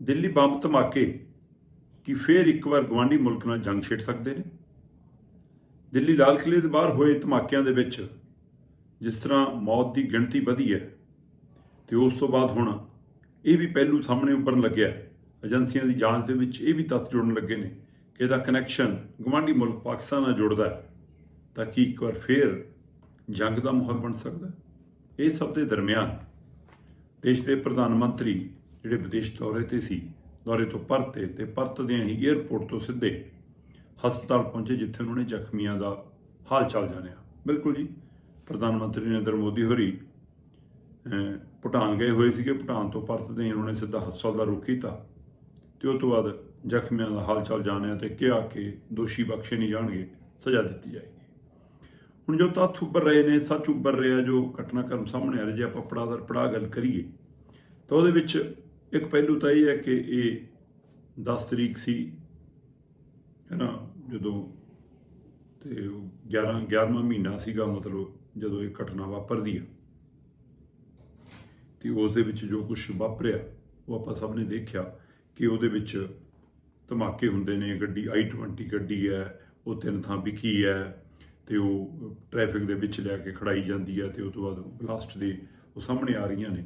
Delhi bomb ਧਮਾਕੇ ਕਿ ਫੇਰ ਇੱਕ ਵਾਰ ਗਵਾਂਢੀ ਮੁਲਕ ਨਾਲ ਜੰਗ ਛੇੜ ਸਕਦੇ ਨੇ? ਦਿੱਲੀ ਲਾਲ ਕਿਲੇ ਦੇ ਬਾਹਰ ਹੋਏ ਧਮਾਕਿਆਂ ਦੇ ਵਿੱਚ ਜਿਸ ਤਰ੍ਹਾਂ ਮੌਤ ਦੀ ਗਿਣਤੀ ਵਧੀ ਹੈ ਤੇ ਉਸ ਤੋਂ ਬਾਅਦ ਹੁਣ ਇਹ ਵੀ ਪਹਿਲੂ ਸਾਹਮਣੇ ਉੱਪਰਨ ਲੱਗਿਆ ਏਜੰਸੀਆਂ ਦੀ ਜਾਂਚ ਦੇ ਵਿੱਚ ਇਹ ਵੀ ਤੱਥ ਜੁੜਨ ਲੱਗੇ ਨੇ ਕਿ ਇਹਦਾ ਕਨੈਕਸ਼ਨ ਗਵਾਂਢੀ ਮੁਲਕ ਪਾਕਿਸਤਾਨ ਨਾਲ ਜੁੜਦਾ ਹੈ ਤਾਂ ਕਿ ਇੱਕ ਵਾਰ ਫੇਰ ਜੰਗ ਦਾ ਮਾਹੌਲ ਬਣ ਸਕਦਾ ਇਹ ਸਭ ਦੇ ਦਰਮਿਆਨ ਦੇਸ਼ ਦੇ ਪ੍ਰਧਾਨ ਮੰਤਰੀ ਜਿਹੜੇ ਵਿਦੇਸ਼ ਦੌਰੇ ਤੇ ਸੀ, ਦੌਰੇ ਤੋਂ ਪਰਤੇ ਤੇ ਪਰਤਦਿਆਂ ਹੀ 에ਅਰਪੋਰਟ ਤੋਂ ਸਿੱਧੇ ਹਸਪਤਾਲ ਪਹੁੰਚੇ, ਜਿੱਥੇ ਉਹਨਾਂ ਨੇ ਜ਼ਖਮੀਆਂ ਦਾ ਹਾਲ ਚਾਲ ਜਾਣਿਆ। ਬਿਲਕੁਲ ਜੀ, ਪ੍ਰਧਾਨ ਮੰਤਰੀ ਨਰਿੰਦਰ ਮੋਦੀ ਹੋਰੀ ਭੂਟਾਨ ਗਏ ਹੋਏ ਸੀਗੇ। ਭੂਟਾਨ ਤੋਂ ਪਰਤਦੇ ਹੀ ਉਹਨਾਂ ਨੇ ਸਿੱਧਾ ਹਸਪਤਾਲ ਦਾ ਰੁਖ ਕੀਤਾ ਤੇ ਉਸ ਤੋਂ ਬਾਅਦ ਜ਼ਖਮੀਆਂ ਦਾ ਹਾਲ ਚਾਲ ਜਾਣਿਆ ਤੇ ਕਿਹਾ ਕਿ ਦੋਸ਼ੀ ਬਖਸ਼ੇ ਨਹੀਂ ਜਾਣਗੇ, ਸਜ਼ਾ ਦਿੱਤੀ ਜਾਏਗੀ। ਹੁਣ ਜੋ ਤੱਥ ਉੱਪਰ ਰਹੇ ਨੇ, ਸੱਚ ਉੱਪਰ ਰਿਹਾ, ਜੋ ਘਟਨਾਕ੍ਰਮ ਸਾਹਮਣੇ ਆ ਰਿਹਾ, ਜੇ ਆਪਾਂ ਪੜਾਅ ਦਰ ਪੜਾਅ ਗੱਲ ਕਰੀਏ, ਤਾਂ ਉਹਦੇ ਵਿੱਚ ਇੱਕ ਪਹਿਲੂ ਤਾਂ ਇਹ ਹੈ ਕਿ ਇਹ 10 ਤਰੀਕ ਸੀ ਹੈ ਨਾ ਜਦੋਂ ਤੇ ਉਹ 11 11ਵਾਂ ਮਹੀਨਾ ਸੀਗਾ, ਮਤਲਬ ਜਦੋਂ ਇਹ ਘਟਨਾ ਵਾਪਰਦੀ ਆ। ਤੇ ਉਸ ਦੇ ਵਿੱਚ ਜੋ ਕੁਝ ਵਾਪਰਿਆ, ਉਹ ਆਪਾਂ ਸਭ ਨੇ ਦੇਖਿਆ ਕਿ ਉਹਦੇ ਵਿੱਚ ਧਮਾਕੇ ਹੁੰਦੇ ਨੇ, ਗੱਡੀ i20 ਗੱਡੀ ਹੈ, ਉਹ ਤਿੰਨ ਥਾਂ ਵਿਕੀ ਹੈ, ਤੇ ਉਹ ਟ੍ਰੈਫਿਕ ਦੇ ਵਿੱਚ ਲੈ ਕੇ ਖੜਾਈ ਜਾਂਦੀ ਹੈ, ਤੇ ਉਸ ਤੋਂ ਬਾਅਦ ਬਲਾਸਟ ਦੇ ਉਹ ਸਾਹਮਣੇ ਆ ਰਹੀਆਂ ਨੇ।